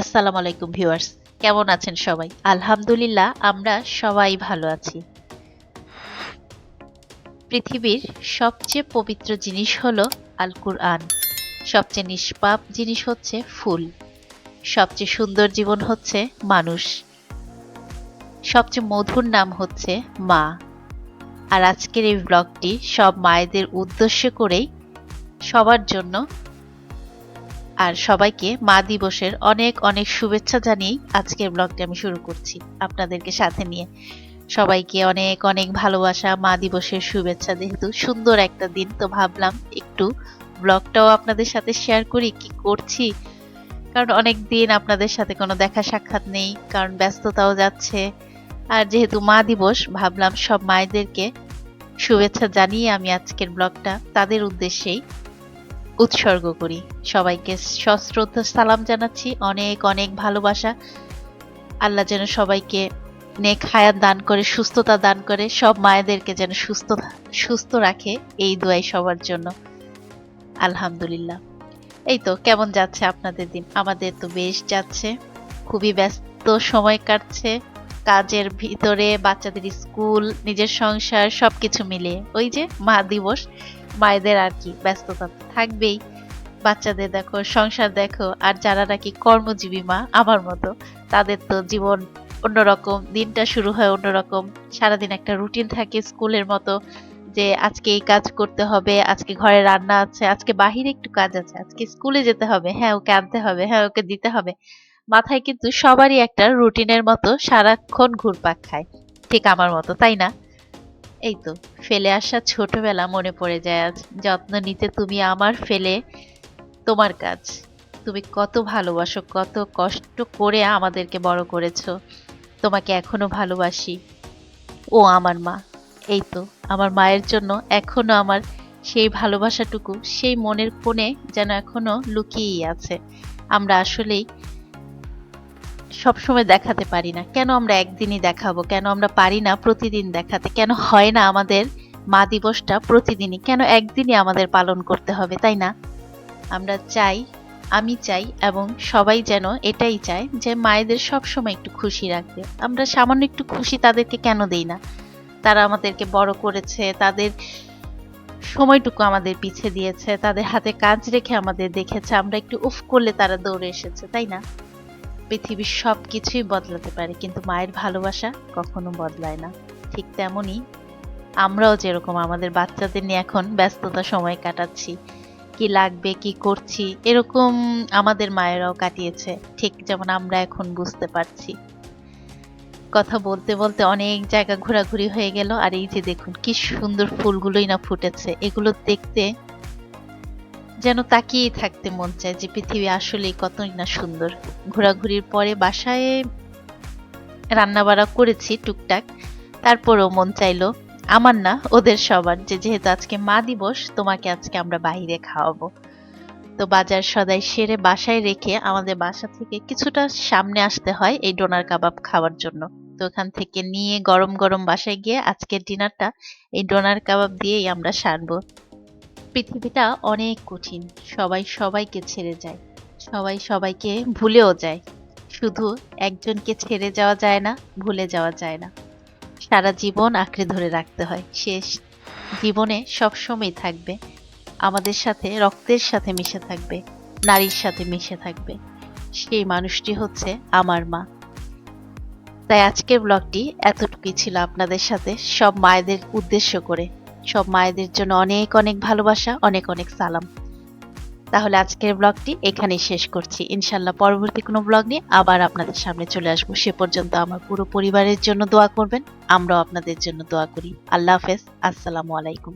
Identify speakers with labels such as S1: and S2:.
S1: আসসালামু আলাইকুম ভিউয়ার্স, কেমন আছেন সবাই? আলহামদুলিল্লাহ, আমরা সবাই ভালো আছি। পৃথিবীর সবচেয়ে পবিত্র জিনিস হলো আল কুরআন সবচেয়ে নিষ্পাপ জিনিস হচ্ছে ফুল। সবচেয়ে সুন্দর জীবন হচ্ছে মানুষ। সবচেয়ে মধুর নাম হচ্ছে মা। আর আজকের এই ব্লগটি সব মায়েদের উদ্দেশ্য করেই সবার জন্য আর সবাইকে মা দিবসের অনেক অনেক শুভেচ্ছা জানিয়েই আজকের ব্লগটা আমি শুরু করছি আপনাদেরকে সাথে নিয়ে। সবাইকে অনেক অনেক ভালোবাসা, মা দিবসের শুভেচ্ছা। যেহেতু সুন্দর একটা দিন, তো ভাবলাম একটু ব্লগটাও আপনাদের সাথে শেয়ার করি, কি করছি? কারণ অনেক দিন আপনাদের সাথে কোনো দেখা সাক্ষাৎ নেই, কারণ ব্যস্ততাও যাচ্ছে। আর যেহেতু মা দিবস, ভাবলাম সব মায়েদেরকে শুভেচ্ছা জানিয়ে আমি আজকের ব্লগটা তাদের উদ্দেশ্যেই উৎসর্গ করি। সবাইকে সশ্রদ্ধ সালাম জানাচ্ছি। অনেক অনেক ভালোবাসা। আল্লাহ যেন সবাইকে নেক হায়াত দান করে, সুস্থতা দান করে, সব মায়েদেরকে যেন সুস্থ সুস্থ রাখে এই দোয়াই সবার জন্য। আলহামদুলিল্লাহ। এই তো, কেমন যাচ্ছে আপনাদের দিন? আমাদের তো বেশ যাচ্ছে। খুবই ব্যস্ত সময় কাটছে। কাজের ভিতরে বাচ্চাদের স্কুল, নিজের সংসার, সবকিছু মিলিয়ে। ওই যে মা দিবস। মায়েদের আর কি ব্যস্ততা থাকবেই। বাচ্চাদের দেখো, সংসার দেখো, আর যারা নাকি কর্মজীবী মা, আমার মতো, তাদের তো জীবন অন্যরকম, দিনটা শুরু হয় অন্যরকম। সারাদিন একটা রুটিন থাকে স্কুলের মতো যে আজকে এই কাজ করতে হবে, আজকে ঘরে রান্না আছে, আজকে বাহিরে একটু কাজ আছে, আজকে স্কুলে যেতে হবে হ্যাঁ ওকে আনতে হবে হ্যাঁ ওকে দিতে হবে। মাথায় কিন্তু সবারই একটা রুটিনের মতো সারাক্ষণ ঘুরপাক খায়, ঠিক আমার মতো, তাই না? এই তো, ফেলে আসা ছোটবেলা মনে পড়ে যায় আজ। যত্ন নিতে তুমি আমার ফেলে, তোমার কাজ। তুমি কত ভালোবাসো, কত কষ্ট করে আমাদেরকে বড় করেছ। তোমাকে এখনও ভালোবাসি। ও আমার মা, এই তো, আমার মায়ের জন্য এখনও আমার সেই ভালোবাসাটুকু, সেই মনের কোণে যেন এখনও লুকিয়েই আছে। আমরা আসলেই সবসময় দেখাতে পারি না। কেন আমরা একদিনই দেখাবো? কেন আমরা পারি না প্রতিদিন দেখাতে? কেন হয় না আমাদের মা দিবসটা প্রতিদিনই? কেন একদিনই আমাদের পালন করতে হবে, তাই না? আমরা চাই, আমি চাই এবং সবাই যেন এটাই চায় যে মায়েদের সব সময় একটু খুশি রাখবে। আমরা সামান্য একটু খুশি তাদেরকে কেন দেই না? তারা আমাদেরকে বড় করেছে, তাদের সময়টুকু আমাদের পিছে দিয়েছে, তাদের হাতে কাজ রেখে আমাদের দেখেছে, আমরা একটু উফ করলে তারা দৌড়ে এসেছে, তাই না? পৃথিবীর সব কিছুই বদলাতে পারে, কিন্তু মায়ের ভালোবাসা কখনো বদলায় না। ঠিক তেমনই আমরাও যেরকম আমাদের বাচ্চাদের নিয়ে এখন ব্যস্ততা সময় কাটাচ্ছি, কি লাগবে, কি করছি, এরকম আমাদের মায়েরাও কাটিয়েছে, ঠিক যেমন আমরা এখন বুঝতে পারছি। কথা বলতে বলতে অনেক জায়গা ঘোরাঘুরি হয়ে গেল, আর এই যে দেখুন, কি সুন্দর ফুলগুলোই না ফুটেছে, এগুলো দেখতে যেন তাকিয়েই থাকতে মন চায় যে পৃথিবী আসলেই কতই না সুন্দর। ঘোরাঘুরির পরে বাসায় রান্না বাড়া করেছি টুকটাক, তারপরেও মন চাইলো, আমার না, ওদের সবার, যে যেহেতু আজকে মা দিবস, তোমাকে আজকে আমরা বাইরে খাওয়াবো। তো বাজার সদাই সেরে বাসায় রেখে আমাদের বাসা থেকে কিছুটা সামনে আসতে হয় এই ডোনার কাবাব খাওয়ার জন্য। তো ওখান থেকে নিয়ে গরম গরম বাসায় গিয়ে আজকের ডিনারটা এই ডোনার কাবাব দিয়েই আমরা সারবো। পৃথিবীটা অনেক কঠিন। সবাই সবাইকে ছেড়ে যায়। সবাই সবাইকে ভুলেও যায়। শুধু একজনকে ছেড়ে যাওয়া যায় না, ভুলে যাওয়া যায় না। সারা জীবন আঁকড়ে ধরে রাখতে হয়। শেষ। জীবনে সবসময় থাকবে। আমাদের সাথে, রক্তের সাথে মিশে থাকবে। নারীর সাথে মিশে থাকবে। সেই মানুষটি হচ্ছে আমার মা। তাই আজকের ব্লগটি এতটুকুই ছিল আপনাদের সাথে। সব মায়েদের উদ্দেশ্য করে। সব মায়েদের জন্য অনেক অনেক ভালোবাসা, অনেক অনেক সালাম। তাহলে আজকের ব্লগটি এখানেই শেষ করছি। ইনশাল্লাহ পরবর্তী কোনো ব্লগ নিয়ে আবার আপনাদের সামনে চলে আসব। সে পর্যন্ত আমার পুরো পরিবারের জন্য দোয়া করবেন, আমরাও আপনাদের জন্য দোয়া করি। আল্লাহ হাফেজ, আসসালামু আলাইকুম।